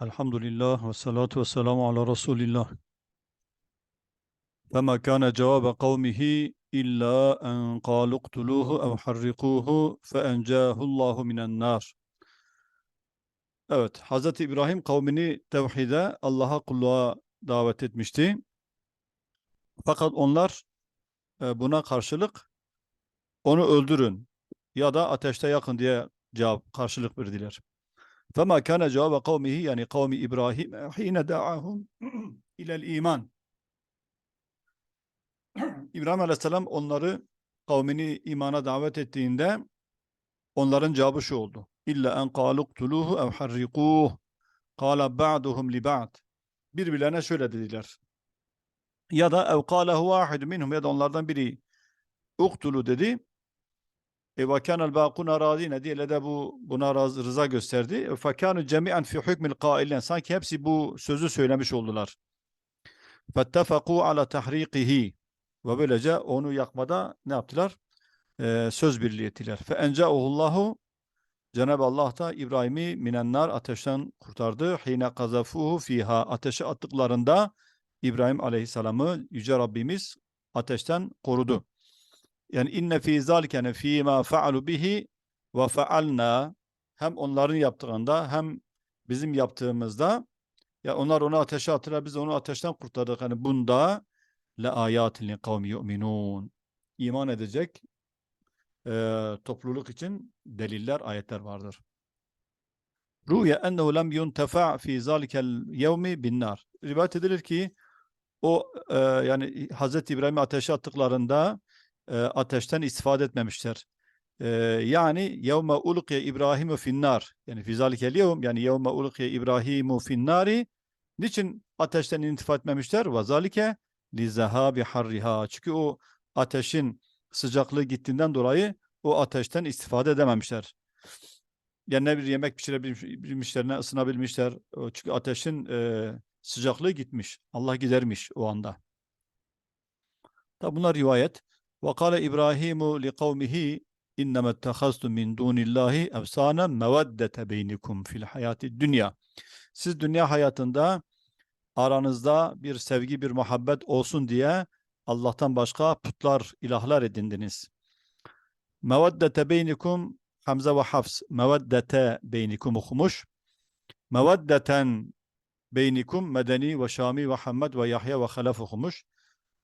Elhamdülillah ve salatu ve selamu ala Resulillah. فما كان جواب قومه إلا أن قالوا اقتلوه أو حرقوه فأنجاه الله من النار. Evet, Hazreti İbrahim kavmini tevhide, Allah'a kulluğa davet etmişti. Fakat onlar e, buna karşılık onu öldürün ya da ateşte yakın diye cevap karşılık verdiler. Fema kana cevabe kavmihi yani kavmi İbrahim hine da'ahum ilel iman. İbrahim Aleyhisselam onları kavmini imana davet ettiğinde onların cevabı şu oldu. İlla en kaluktuluhu ev harrikuh. Kala ba'duhum li ba'd. Birbirlerine şöyle dediler. Ya da ev kâlehu vâhid minhum ya da onlardan biri uktulu dedi. E ve kânel bâkûne râdîne diye de bu buna razı, rıza gösterdi. Fekânü cemi'en fi hükmil kâilin. Sanki hepsi bu sözü söylemiş oldular. Fettefekû ala tahriqihi. Ve böylece onu yakmada ne yaptılar? Ee, söz birliği ettiler. Fe encaehullahu Cenab-ı Allah da İbrahim'i minennar ateşten kurtardı. Hine kazafuhu fiha ateşe attıklarında İbrahim Aleyhisselam'ı yüce Rabbimiz ateşten korudu. Yani inne fi zalike fi ma fa'alu bihi ve fa'alna hem onların yaptığında hem bizim yaptığımızda ya onlar onu ateşe attılar biz onu ateşten kurtardık. Yani bunda le ayatin kavmi yu'minun. İman edecek e, topluluk için deliller, ayetler vardır. Ruya ennehu lem yuntefa fi zalikel yevmi bin nar. Rivayet edilir ki o e, yani Hazreti İbrahim'i ateşe attıklarında e, ateşten istifade etmemişler. E, yani yevme ulqiye İbrahimu finnar. Yani fi zalikel yevm yani yevme ulqiye İbrahimu finnari. Niçin ateşten intifat etmemişler? Ve zalike li zehabi harriha. Çünkü o ateşin sıcaklığı gittiğinden dolayı o ateşten istifade edememişler. Yani ne bir yemek pişirebilmişler, ne ısınabilmişler. Çünkü ateşin e, sıcaklığı gitmiş. Allah gidermiş o anda. Tabi bunlar rivayet. وَقَالَ İbrahimu لِقَوْمِهِ اِنَّمَا اتَّخَذْتُمْ مِنْ دُونِ اللّٰهِ اَفْسَانًا مَوَدَّةَ بَيْنِكُمْ فِي الْحَيَاتِ dünya. Siz dünya hayatında aranızda bir sevgi, bir muhabbet olsun diye Allah'tan başka putlar, ilahlar edindiniz. Meveddete beynikum Hamza ve Hafs. Meveddete beynikum okumuş. Meveddeten beynikum Medeni ve Şami ve Hammed ve Yahya ve Halef okumuş.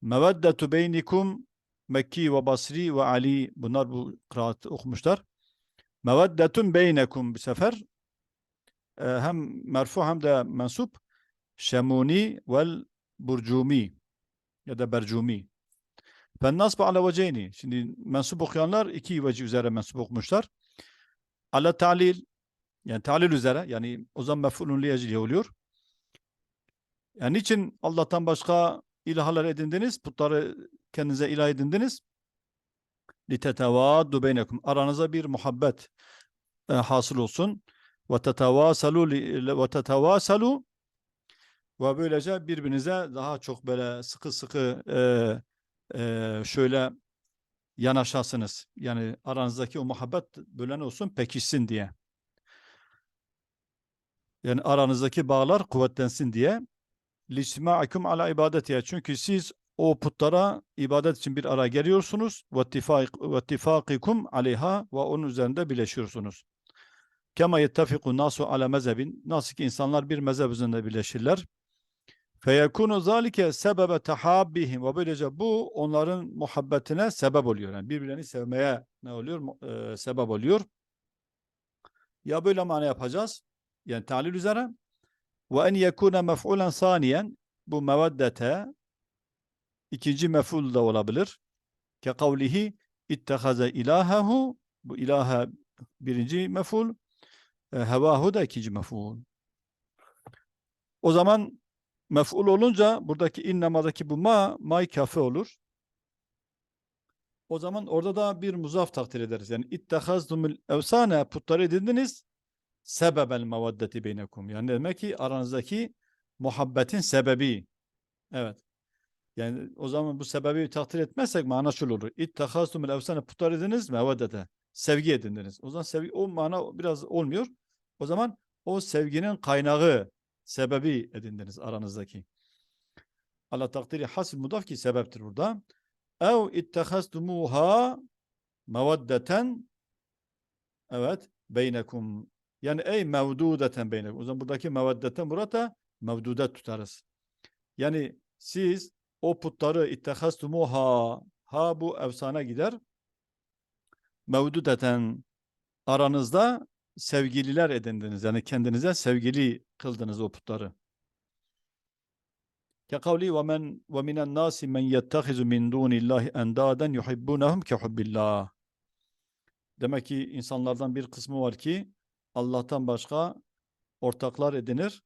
Meveddetu beynikum Mekki ve Basri ve Ali bunlar bu kıraat okumuşlar. Meveddetun beynekum bir sefer e, hem merfu hem de mensup Şemuni vel Burcumi ya da Bercumi. Ben nasb ala veceyni. Şimdi mensup okuyanlar iki veci üzere mensup okumuşlar. Ala talil yani talil üzere yani o zaman mef'ulun liyeciliye oluyor. Yani niçin Allah'tan başka ilahlar edindiniz? Putları kendinize ilah edindiniz. Litetevaddu beynekum. Aranıza bir muhabbet e, hasıl olsun. Ve tetavasalu ve böylece birbirinize daha çok böyle sıkı sıkı e, e, şöyle yanaşasınız. Yani aranızdaki o muhabbet böyle ne olsun pekişsin diye. Yani aranızdaki bağlar kuvvetlensin diye. Lisma'akum ala ibadetiye. Çünkü siz o putlara ibadet için bir araya geliyorsunuz. İttifakikum aleyha ve onun üzerinde birleşiyorsunuz. Kema yettefiku nasu ala mezhebin. Nasıl ki insanlar bir mezhep üzerinde birleşirler. Feyekunu zalike sebebe tahabbihim ve böylece bu onların muhabbetine sebep oluyor. Yani birbirlerini sevmeye ne oluyor? E, sebep oluyor. Ya böyle mana yapacağız. Yani talil üzere ve en yekune mef'ulen saniyen bu meveddete ikinci mef'ul da olabilir. Ke kavlihi ittehaze ilahehu bu ilahe birinci mef'ul e, hevahu da ikinci mef'ul. O zaman mef'ul olunca buradaki innemadaki bu ma may kafe olur. O zaman orada da bir muzaf takdir ederiz. Yani ittehazdumul evsane putları edindiniz sebebel mevaddeti beynekum. Yani demek ki aranızdaki muhabbetin sebebi. Evet. Yani o zaman bu sebebi takdir etmezsek mana şöyle olur. İttehazdumul evsane putları edindiniz mevaddete. Sevgi edindiniz. O zaman sevgi o mana biraz olmuyor. O zaman o sevginin kaynağı sebebi edindiniz aranızdaki. Ala takdiri hasb mudaf ki sebeptir burada. Ev ittehastumuha mevaddeten evet beynekum yani ey mevdudeten beynekum. O zaman buradaki mevaddeten burada mevdudet tutarız. Yani siz o putları ittehastumuha ha bu efsane gider. Mevdudeten aranızda sevgililer edindiniz. Yani kendinize sevgili kıldınız o putları. Ke kavli ve men ve minen nasi men yettehizu min dunillahi endaden yuhibbunahum ke hubbillah. Demek ki insanlardan bir kısmı var ki Allah'tan başka ortaklar edinir.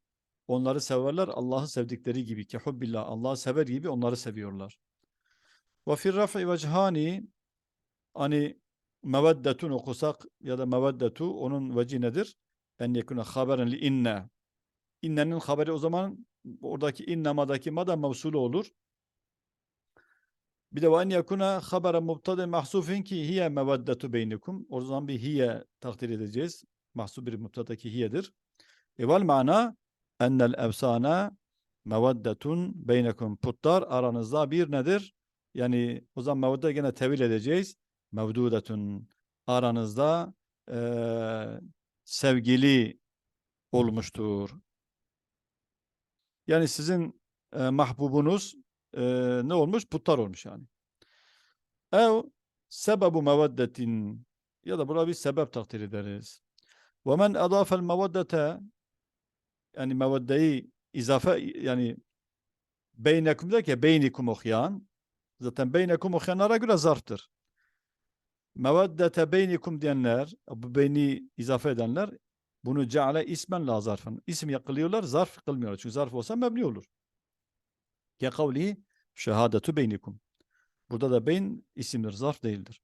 Onları severler Allah'ı sevdikleri gibi ki hubbillah Allah'ı sever gibi onları seviyorlar. Ve fir raf'i vechani hani meveddetun okusak ya da meveddetu onun veci nedir? En yekune haberen li inne. İnnenin haberi o zaman oradaki innemadaki mada mevsulu olur. Bir de ve en yekune haberen mubtade mahsufin ki hiye meveddetu beynikum. O zaman bir hiye takdir edeceğiz. Mahsub bir mubtadaki hiyedir. E mana ennel efsane meveddetun beynekum. Putlar aranızda bir nedir? Yani o zaman mevedde gene tevil edeceğiz. Mevdudetun aranızda eee, sevgili olmuştur. Yani sizin e, mahbubunuz e, ne olmuş? Putlar olmuş yani. Ev sebebu meveddetin ya da buna bir sebep takdir ederiz. Men adafel meveddete yani meveddeyi izafe yani beynekum der ki beynikum okuyan zaten beynekum okuyanlara göre zarftır. Meveddete beynikum diyenler bu beyni izafe edenler bunu ceale ismen la zarfın. İsim yakılıyorlar, zarf kılmıyorlar. Çünkü zarf olsa mebni olur. Ke kavlihi şehadetu beynikum. Burada da beyn isimdir, zarf değildir.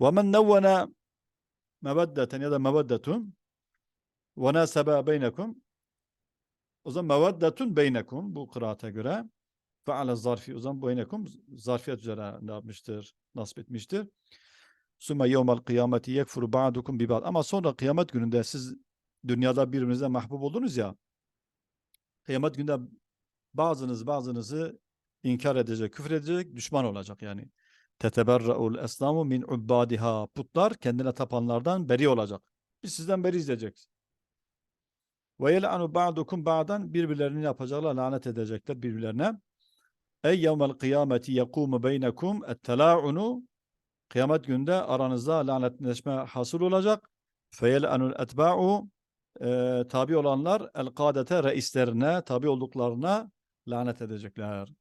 Ve men nevvene meveddeten ya da meveddetun ve nasebe beynekum o zaman meveddetun beynekum bu kıraata göre feale zarfi o zaman beynekum zarfiyet üzere ne yapmıştır? Nasip etmiştir. Sümme yevmel kıyameti yekfuru ba'dukum bi ba'd. Ama sonra kıyamet gününde siz dünyada birbirinize mahbub oldunuz ya. Kıyamet günde bazınız bazınızı inkar edecek, küfür edecek, düşman olacak yani. Teteberra'ul eslamu min ubbadiha. Putlar kendine tapanlardan beri olacak. Biz sizden beri izleyeceğiz. Ve yel'anu ba'dukum ba'dan birbirlerini yapacaklar, lanet edecekler birbirlerine. Ey yevmel kıyameti yekumu beynekum et-tela'unu Kıyamet günde aranızda lanetleşme hasıl olacak. Feyel'anul etba'u e, tabi olanlar el-kadete reislerine, tabi olduklarına lanet edecekler.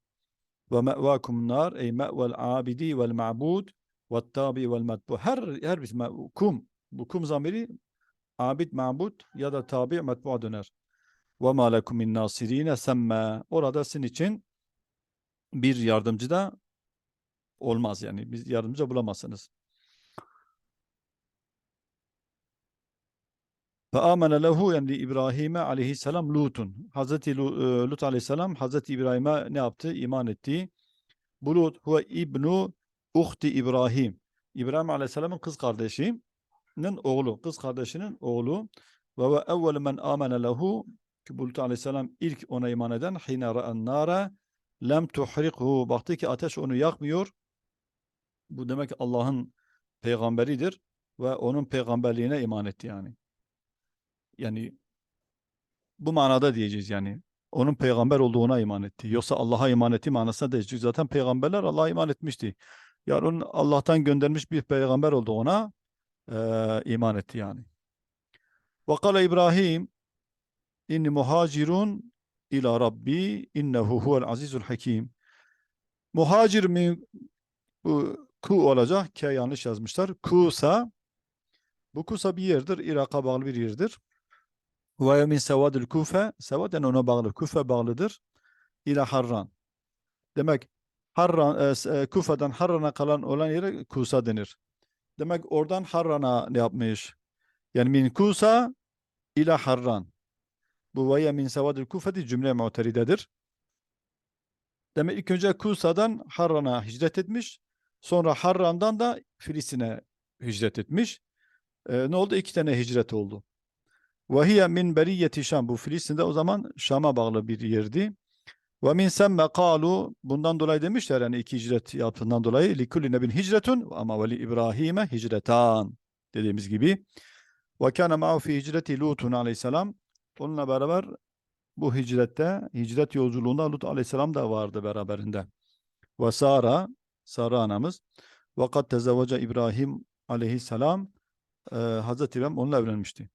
Ve me'vakum nar ey me'vel abidi vel ma'bud ve tabi vel matbu. Her, her bir kum, bu kum zamiri abid, ma'bud ya da tabi, matbu'a döner. Ve ma lekum min nasirine semme. Orada sizin için bir yardımcı da olmaz yani. Biz yardımcı bulamazsınız. Amene lehu yani İbrahim'e aleyhisselam Lut'un. Hazreti e, Lut aleyhisselam Hazreti İbrahim'e ne yaptı? İman etti. Bu Lut huve ibnu uhti İbrahim. İbrahim aleyhisselamın kız kardeşinin oğlu. Kız kardeşinin oğlu. Ve ve evvel men amene lehu ki bu Lut aleyhisselam ilk ona iman eden hine ra'en nara lem tuhrikhu. Baktı ki ateş onu yakmıyor. Bu demek Allah'ın peygamberidir ve onun peygamberliğine iman etti yani. Yani bu manada diyeceğiz yani. Onun peygamber olduğuna iman etti. Yoksa Allah'a iman etti manasına değil. Çünkü zaten peygamberler Allah'a iman etmişti. Yani onun Allah'tan göndermiş bir peygamber olduğuna eee iman etti yani. Ve kâle İbrahim inni muhacirun ila Rabbi innehu huvel azizul hakim. Muhacir mi bu ku olacak. K yanlış yazmışlar. Kusa bu Kusa bir yerdir. Irak'a bağlı bir yerdir. Ve min sevadil kufe sevaden ona bağlı. Kufe bağlıdır. İla Harran. Demek Harran, e, e, Kufa'dan Harran'a kalan olan yere Kusa denir. Demek oradan Harran'a ne yapmış? Yani min Kusa ila Harran. Bu ve min sevadil kufeti cümle muteridedir. Demek ilk önce Kusa'dan Harran'a hicret etmiş. Sonra Harran'dan da Filistin'e hicret etmiş. Ee, ne oldu? İki tane hicret oldu. Ve hiye min beriyeti Şam. Bu Filistin'de o zaman Şam'a bağlı bir yerdi. Ve min semme kalu bundan dolayı demişler yani iki hicret yaptığından dolayı li kulli nebin hicretun ama ve li İbrahim'e hicretan dediğimiz gibi. Ve kana ma'u fi hicreti Lutun aleyhisselam. Onunla beraber bu hicrette, hicret yolculuğunda Lut aleyhisselam da vardı beraberinde. Ve Sara, Sara anamız. Ve kad tezevvece İbrahim aleyhisselam e, Hazreti İbrahim onunla evlenmişti.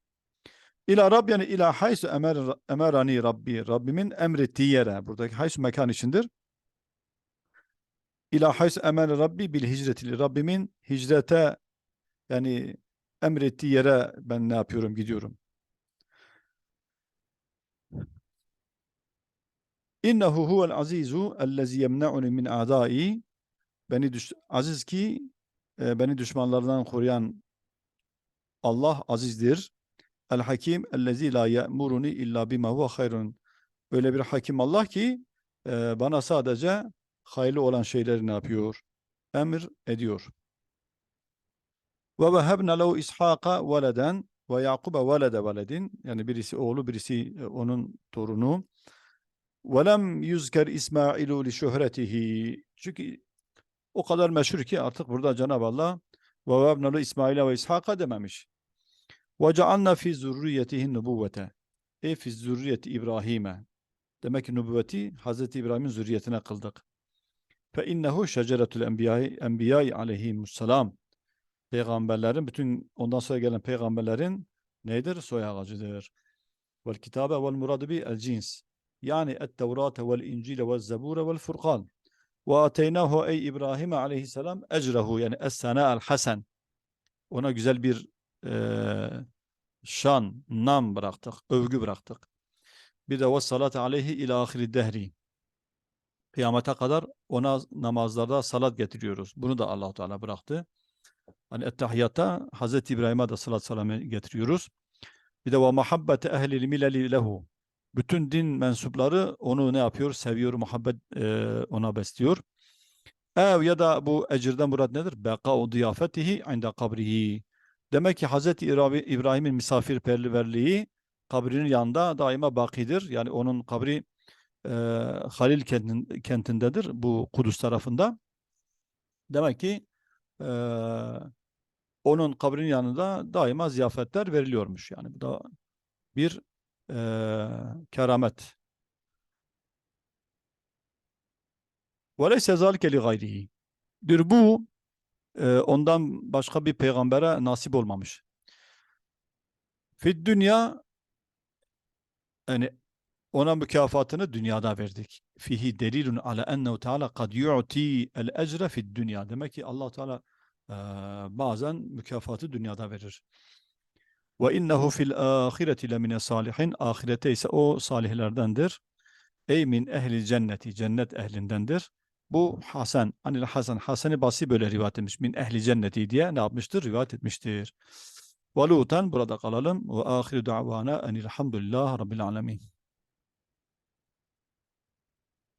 İla Rab yani ila haysu emer, emerani Rabbi. Rabbimin emrettiği yere. Buradaki haysu mekan içindir. İla haysu emer Rabbi bil hicreti. Rabbimin hicrete yani emrettiği yere ben ne yapıyorum gidiyorum. İnnehu huvel azizu ellezî yemne'uni min a'dâi. Beni düş aziz ki e, beni düşmanlardan koruyan Allah azizdir. El hakim ellezî la ye'muruni illa bima huve hayrun. Öyle bir hakim Allah ki e, bana sadece hayırlı olan şeyleri ne yapıyor? Emir ediyor. Ve vehebne lehu İshaka veleden ve Yakuba velede veledin. Yani birisi oğlu, birisi e, onun torunu. Velem yüzker İsmailu li şöhretihi. Çünkü o kadar meşhur ki artık burada Cenab-ı Allah ve vehebne lehu İsmail'e ve İshaka dememiş. Ve cealna fi zürriyetihin nubuvvete. E fi zürriyeti İbrahim'e. Demek ki nübüvveti Hazreti İbrahim'in zürriyetine kıldık. Fe innehu şeceretül enbiyai enbiyai aleyhimusselam. Peygamberlerin bütün ondan sonra gelen peygamberlerin nedir? Soy ağacıdır. Vel kitabe vel muradu bi el cins. Yani et tevrate vel incile vel zebure vel furkan. Ve ateynahu ey İbrahim aleyhisselam ecrehu yani es el hasen. Ona güzel bir eee şan, nam bıraktık, övgü bıraktık. Bir de ve salat aleyhi ila ahiri dehri. Kıyamete kadar ona namazlarda salat getiriyoruz. Bunu da Allah Teala bıraktı. Hani ettehiyatta Hazreti İbrahim'e de salat selam getiriyoruz. Bir de ve muhabbete ehlil mileli lehu. Bütün din mensupları onu ne yapıyor? Seviyor, muhabbet e, ona besliyor. Ev ya da bu ecirden murat nedir? Beka'u diyafetihi inde kabrihi. Demek ki Hazreti İbrahim'in misafirperverliği kabrinin yanında daima bakidir. Yani onun kabri e, Halil kentin, kentindedir bu Kudüs tarafında. Demek ki e, onun kabrinin yanında daima ziyafetler veriliyormuş. Yani bu da bir e, keramet. وَلَيْسَ ذَلْكَ لِغَيْرِهِ Dir bu e, ondan başka bir peygambere nasip olmamış. Fid dünya yani ona mükafatını dünyada verdik. Fihi delilun ala ennehu teala kad yu'ti el ecre fid dünya. Demek ki Allah Teala e, bazen mükafatı dünyada verir. Ve innehu fil ahireti lemine salihin. Ahirete ise o salihlerdendir. Ey min ehli cenneti. Cennet ehlindendir. Bu Hasan, Anil Hasan, Hasan-ı Basri böyle rivayet etmiş. Min ehli cenneti diye ne yapmıştır? Rivayet etmiştir. Ve Lutan burada kalalım. Ve ahiru da'vana enilhamdülillah rabbil alemin.